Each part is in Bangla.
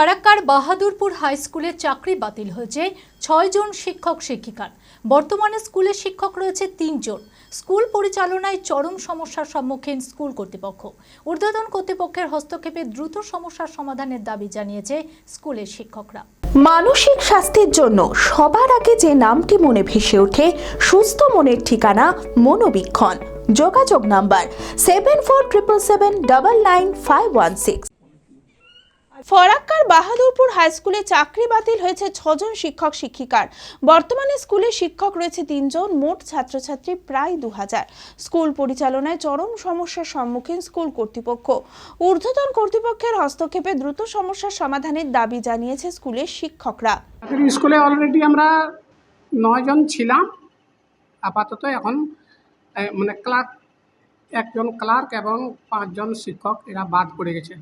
ফারাক্কার বাহাদুরপুর হাই স্কুলে চাকরি বাতিল হয়েছে ছয়জন শিক্ষক শিক্ষিকার। বর্তমানে স্কুলে শিক্ষক রয়েছে তিনজন স্কুল পরিচালনায় চরম সমস্যার সম্মুখীন স্কুল কর্তৃপক্ষ। ঊর্ধ্বতন কর্তৃপক্ষের হস্তক্ষেপে দ্রুত সমস্যার সমাধানের দাবি জানিয়েছে স্কুলের শিক্ষকরা। মানসিক স্বাস্থ্যের জন্য সবার আগে যে নামটি মনে ভেসে ওঠে, সুস্থ মনের ঠিকানা মনোবীক্ষণ। যোগাযোগ number seven four triple seven double nine five one six ফরাক্কার Bahadurpur high স্কুলে চাকরি বাতিল হয়েছে ছজন শিক্ষক শিক্ষিকার। বর্তমানে স্কুলে শিক্ষক রয়েছে তিনজন, মোট ছাত্রছাত্রী প্রায় দু হাজার স্কুল পরিচালনায় চরম সমস্যার সম্মুখীন স্কুল কর্তৃপক্ষ। ঊর্ধ্বতন কর্তৃপক্ষের হস্তক্ষেপে দ্রুত সমস্যার সমাধানের দাবি জানিয়েছে স্কুলের শিক্ষকরা। স্কুলে অলরেডি আমরা নয়জন ছিলাম। আপাতত এখন মানে ক্লার্ক একজন ক্লার্ক এবং পাঁচজন শিক্ষক এরা বাদ পড়ে গেছে।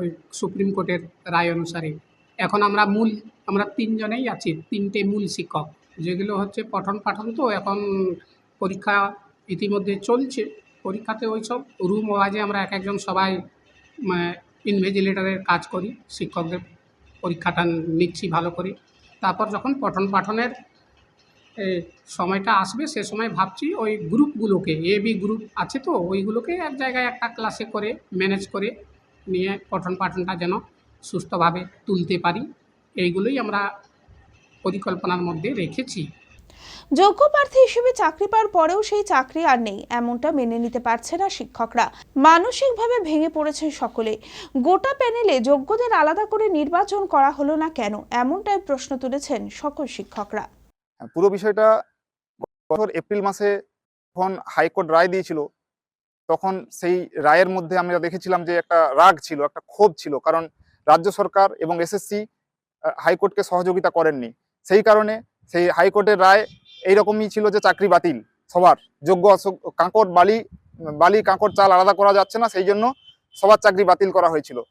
ওই সুপ্রিম কোর্টের রায় অনুসারে। এখন আমরা মূল, আমরা তিনজনেই আছি, তিনটে মূল শিক্ষক। যেগুলো হচ্ছে পঠন পাঠন তো এখন পরীক্ষা ইতিমধ্যে চলছে। পরীক্ষাতে ওই সব রুম ওয়াইজে আমরা এক একজন সবাই ইনভেজিলেটারের কাজ করি, শিক্ষকদের পরীক্ষাটা নিচ্ছি ভালো করে। তারপর যখন পঠন পাঠনের সময়টা আসবে, সে সময় ভাবছি ওই গ্রুপগুলোকে, এ, বি গ্রুপ আছে তো, ওইগুলোকে এক জায়গায় একটা ক্লাসে করে, ম্যানেজ করে নিয়ে পঠন পাঠনটা যেন সুস্থভাবে তুলতে পারি এইগুলোই আমরা পরিকল্পনার মধ্যে রেখেছি। যোগ্য প্রার্থী হিসেবে চাকরি পাওয়ার পরেও সেই চাকরি আর নেই এমনটা মেনে নিতে পারছে না শিক্ষকরা। মানসিকভাবে ভেঙে পড়েছে সকলে। গোটা প্যানেলে যোগ্যদের আলাদা করে নির্বাচন করা হলো না কেন এমনটাই প্রশ্ন তুলেছেন সকল শিক্ষকরা। হ্যাঁ, পুরো বিষয়টা বছর এপ্রিল মাসে যখন হাইকোর্ট রায় দিয়েছিল তখন সেই রায়ের মধ্যে আমরা দেখেছিলাম যে একটা রাগ ছিল, একটা ক্ষোভ ছিল। কারণ রাজ্য সরকার এবং এসএসসি হাইকোর্টকে সহযোগিতা করেননি। সেই কারণে সেই হাইকোর্টের রায় এইরকমই ছিল যে চাকরি বাতিল, সবার যোগ্য কাঁকড় বালি বালি কাঁকড় চাল আলাদা করা যাচ্ছে না, সেই জন্য সবার চাকরি বাতিল করা হয়েছিল।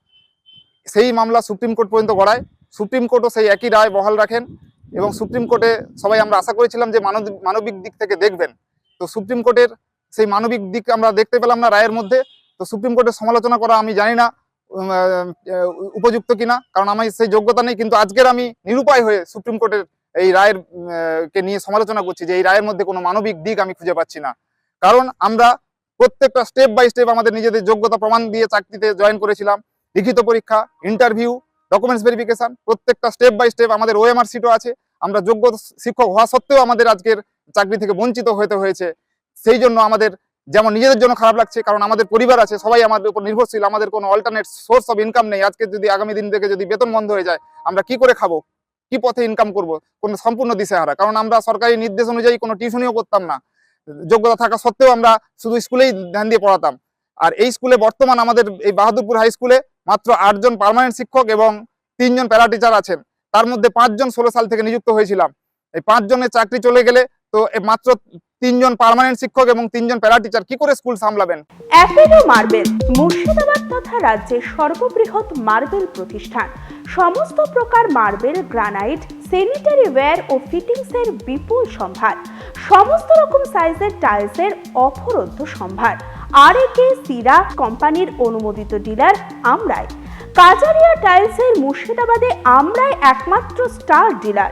সেই মামলা সুপ্রিম কোর্ট পর্যন্ত গড়ায়। সুপ্রিম কোর্টও সেই একই রায় বহাল রাখেন এবং সুপ্রিম কোর্টে সবাই আমরা আশা করেছিলাম যে মানব- মানবিক দিক থেকে দেখবেন। তো সুপ্রিম কোর্টের সেই মানবিক দিক আমরা দেখতে পেলাম না রায়ের মধ্যে। তো সুপ্রিম কোর্টের সমালোচনা করা আমি জানি না উপযুক্ত কিনা, কারণ আমার সেই যোগ্যতা নেই, কিন্তু আজকের আমি নিরুপায় হয়ে সুপ্রিম কোর্টের এই রায়ের কে নিয়ে সমালোচনা করছি যে এই রায়ের মধ্যে কোনো মানবিক দিক আমি খুঁজে পাচ্ছি না। কারণ আমরা প্রত্যেকটা স্টেপ বাই স্টেপ আমাদের নিজেদের যোগ্যতা প্রমাণ দিয়ে চাকরিতে জয়েন করেছিলাম। লিখিত পরীক্ষা, ইন্টারভিউ, ডকুমেন্টস ভেরিফিকেশন, প্রত্যেকটা স্টেপ বাই স্টেপ আমাদের ওএমআর সিটও আছে। আমরা যোগ্য শিক্ষক হওয়া সত্ত্বেও আমাদের আজকের চাকরি থেকে বঞ্চিত হতে হয়েছে। সেই জন্য আমাদের যেমন নিজেদের জন্য খারাপ লাগছে, কারণ আমাদের পরিবার আছে, সবাই আমাদের উপর নির্ভরশীল, আমাদের কোনো অল্টারনেট সোর্স অফ ইনকাম নেই। আজকে যদি আগামী দিন থেকে যদি বেতন বন্ধ হয়ে যায়, আমরা কি করে খাব? কি পথে ইনকাম করব? কোনো সম্পূর্ণ দিশেহারা। কারণ আমরা সরকারি নির্দেশ অনুযায়ী কোনো টিউশনিও করতাম না। যোগ্যতা থাকা সত্ত্বেও আমরা শুধু স্কুলেই ধ্যান দিয়ে পড়াতাম। আর এই স্কুলে বর্তমান আমাদের এই বাহাদুরপুর হাই স্কুলে মাত্র আটজন পার্মানেন্ট শিক্ষক এবং তিনজন প্যারা টিচার আছেন। তার মধ্যে পাঁচজন ষোলো সাল থেকে নিযুক্ত হয়েছিলাম। এই পাঁচজনের চাকরি চলে গেলে তো মাত্র তিনজন পার্মানেন্ট শিক্ষক এবং তিনজন প্যারা টিচার কি করে স্কুল সামলাবেন? অ্যাপেলো মার্বেল মুর্শিদাবাদ তথা রাজ্যের সর্ববৃহৎ মার্বেল প্রতিষ্ঠান। সমস্ত প্রকার মার্বেল, গ্রানাইট স্যানিটারি ওয়্যার ও ফিটিংসের বিপুল সম্ভার। সমস্ত রকম সাইজের টাইলসের অফরন্ত সম্ভার। আর একে সিরা কোম্পানির অনুমোদিত ডিলার আমরাই। কাজারিয়া টাইলসের মুর্শিদাবাদে আমরাই একমাত্র স্টার ডিলার